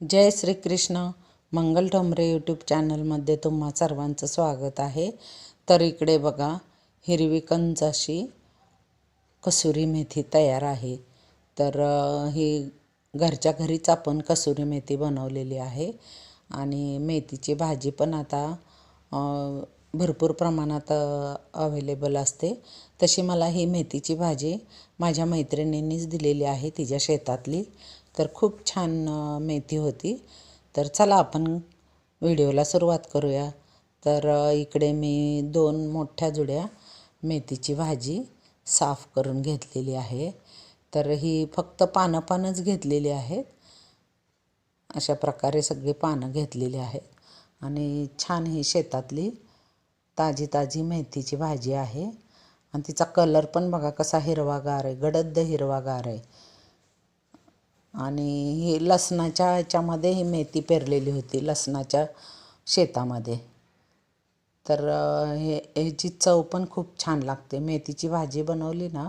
जय Shrikrishna Mangal Thombare YouTube चॅनलमध्ये तुम्हा सर्वांचं स्वागत आहे. तर इकडे बघा हिरवी कंच अशी कसुरी मेथी तयार आहे. तर ही घरच्या घरीच आपण कसुरी मेथी बनवलेली आहे. आणि मेथीची भाजी पण आता भरपूर प्रमाणात अवेलेबल असते. तशी मला ही मेथीची भाजी माझ्या मैत्रिणींनीच दिलेली आहे तिच्या शेतातली. तर खूप छान मेथी होती. तर चला आपण व्हिडिओला सुरुवात करूया. तर इकडे मी दोन मोठ्या जुड्या मेथीची भाजी साफ करून घेतलेली आहे. तर ही फक्त पानं पानंच घेतलेली आहेत. अशा प्रकारे सगळी पानं घेतलेली आहेत. आणि छान ही शेतातली ताजी ताजी मेथीची भाजी आहे. आणि तिचा कलर पण बघा कसा हिरवागार आहे गडद हिरवागार आहे. आणि ही लसणाच्या ह्याच्यामध्ये ही मेथी पेरलेली होती लसणाच्या शेतामध्ये. तर हे ह्याची चव पण खूप छान लागते. मेथीची भाजी बनवली ना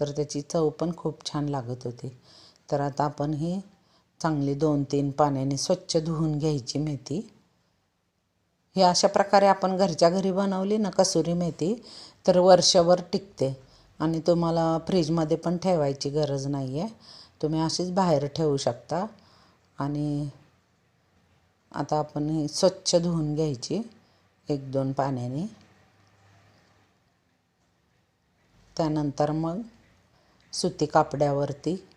तर त्याची चव पण खूप छान लागत होती. तर आता आपण ही चांगली दोन तीन पाण्याने स्वच्छ धुवून घ्यायची मेथी. ही अशा प्रकारे आपण घरच्या घरी बनवली ना कसुरी मेथी तर वर्षभर टिकते. आणि तुम्हाला फ्रीजमध्ये पण ठेवायची गरज नाही आहे तुम्ही अशीच बाहेर ठेवू शकता. आणि आता आपण ही स्वच्छ धुवून घ्यायची एक दोन पाण्याने. त्यानंतर मग सुती कापड्यावरती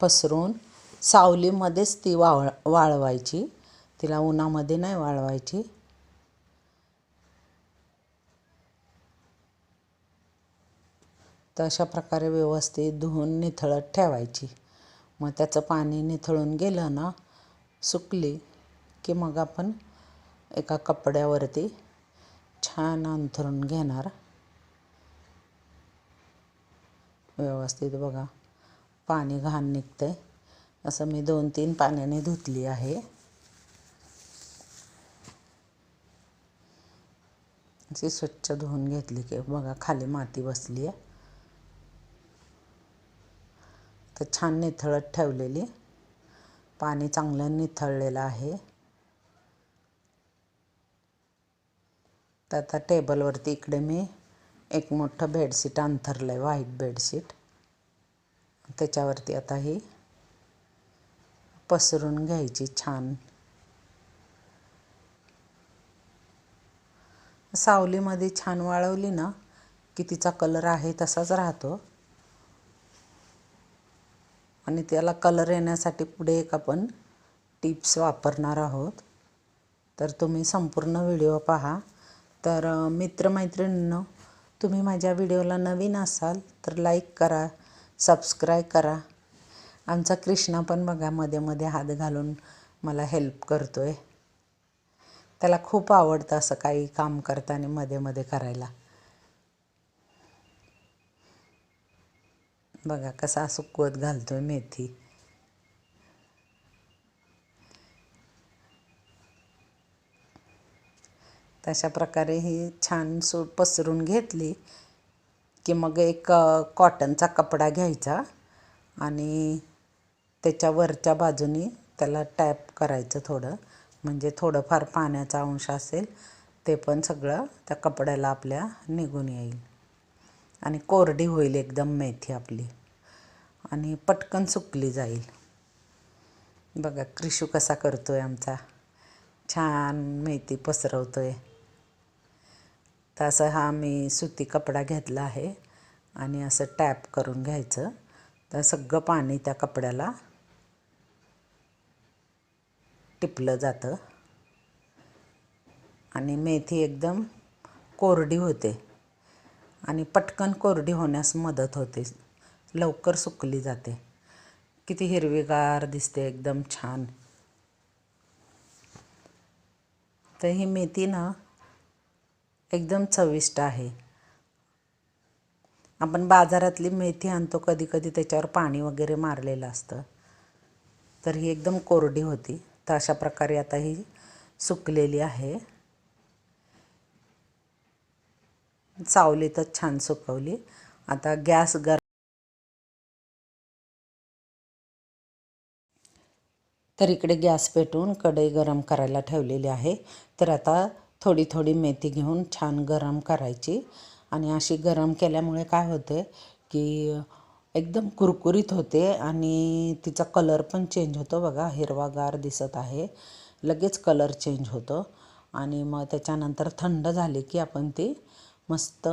पसरून सावलीमध्येच ती वाळ वाळवायची. तिला उन्हामध्ये नाही वाळवायची. तर अशा प्रकारे व्यवस्थित धुवून निथळत ठेवायची. मग त्याचं पाणी निथळून गेलं ना सुकली की मग आपण एका कपड्यावरती छान अंथरून घेणार. व्यवस्थित बघा पाणी घाण निघतंय. असं मी दोन तीन पाण्याने धुतली आहे. अशी स्वच्छ धुवून घेतली की बघा खाली माती बसली आहे तर छान निथळत ठेवलेली. पाणी चांगलं निथळलेलं आहे. तर आता टेबलवरती इकडे मी एक मोठं बेडशीट अंथरलं आहे व्हाईट बेडशीट. त्याच्यावरती आता ही पसरून घ्यायची छान. सावलीमध्ये छान वाळवली ना की तिचा कलर आहे तसाच राहतो. आणि त्याला कलर येण्यासाठी पुढे एक आपण टिप्स वापरणार आहोत. तर तुम्ही संपूर्ण व्हिडिओ पहा. तर मित्रमैत्रिणींनो तुम्ही माझ्या व्हिडिओला नवीन असाल तर लाईक करा सबस्क्राईब करा. आमचा कृष्णा पण बघा मध्ये मध्ये हात घालून मला हेल्प करतो आहे त्याला खूप आवडतं असं काही काम करताना मध्ये मध्ये करायला. बघा कसा सुकवत घालतो आहे मेथी. तशा प्रकारे ही छान सु पसरून घेतली की मग एक कॉटनचा कपडा घ्यायचा आणि त्याच्या वरच्या बाजूनी त्याला टॅप करायचं थोडं. म्हणजे थोडंफार पाण्याचा अंश असेल ते पण सगळं त्या कपड्याला आपल्या निघून येईल. आणि कोरडी होईल एकदम मेथी आपली. आणि पटकन सुकली जाईल. बघा क्रिशू कसा करतो आहे आमचा. छान मेथी पसरवतो आहे तसं हा मी सुती कपडा घेतला आहे आणि असं टॅप करून घ्यायचं. तर सगळं पाणी त्या कपड्याला टिपलं जातं. आणि मेथी एकदम कोरडी होते. आणि पटकन कोरडी होण्यास मदत होते. लवकर सुकली जाते. किती हिरवीगार दिसते एकदम छान. तर ही मेथी ना एकदम चविष्ट आहे. आपण बाजारातली मेथी आणतो कधी कधी त्याच्यावर पाणी वगैरे मारलेलं असतं. तर ही एकदम कोरडी होती. तर अशा प्रकारे आता ही सुकलेली आहे. सावलीतच छान सुकवली. आता गॅस गर तर इकडे गॅस पेटवून कढई गरम करायला ठेवलेली आहे. तर आता थोडी थोडी मेथी घेऊन छान गरम करायची. आणि अशी गरम केल्यामुळे काय होते की एकदम कुरकुरीत होते आणि तिचा कलर पण चेंज होतो बघा. हिरवागार दिसत आहे. लगेच कलर चेंज होतो. आणि मग त्याच्यानंतर थंड झाली की आपण ती मस्त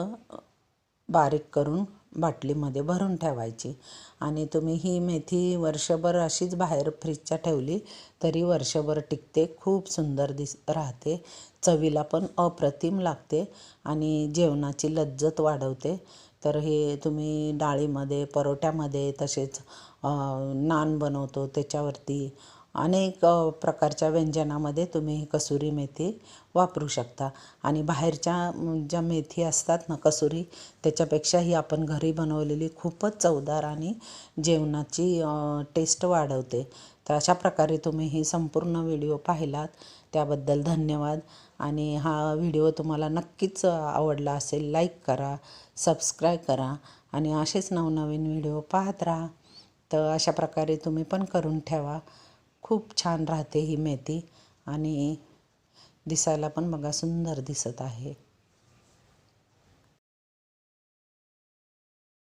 बारीक करून बाटलीमध्ये भरून ठेवायची. आणि तुम्ही ही मेथी वर्षभर अशीच बाहेर फ्रीजच्या ठेवली तरी वर्षभर टिकते खूप सुंदर दिस राहते. चवीला पण अप्रतिम लागते आणि जेवणाची लज्जत वाढवते. तर हे तुम्ही डाळीमध्ये परोठ्यामध्ये तसेच नान बनवतो त्याच्यावरती अनेक प्रकारच्या व्यंजनामध्ये तुम्ही कसुरी मेथी वापरू शकता. आणि बाहेरच्या ज्या मेथी असतात ना कसुरी त्याच्यापेक्षा ही आपण घरी बनवलेली खूपच चवदार आणि जेवणाची टेस्ट वाढवते. तर अशा प्रकारे तुम्ही ही संपूर्ण व्हिडिओ पाहिलात. त्याबद्दल धन्यवाद. आणि हा व्हिडिओ तुम्हाला नक्कीच आवडला असेल लाईक करा सबस्क्राईब करा आणि असेच नवनवीन व्हिडिओ पाहत राहा. तर अशा प्रकारे तुम्ही पण करून ठेवा. खूप छान राहते ही मेथी आणि दिसायला पण बघा सुंदर दिसत आहे.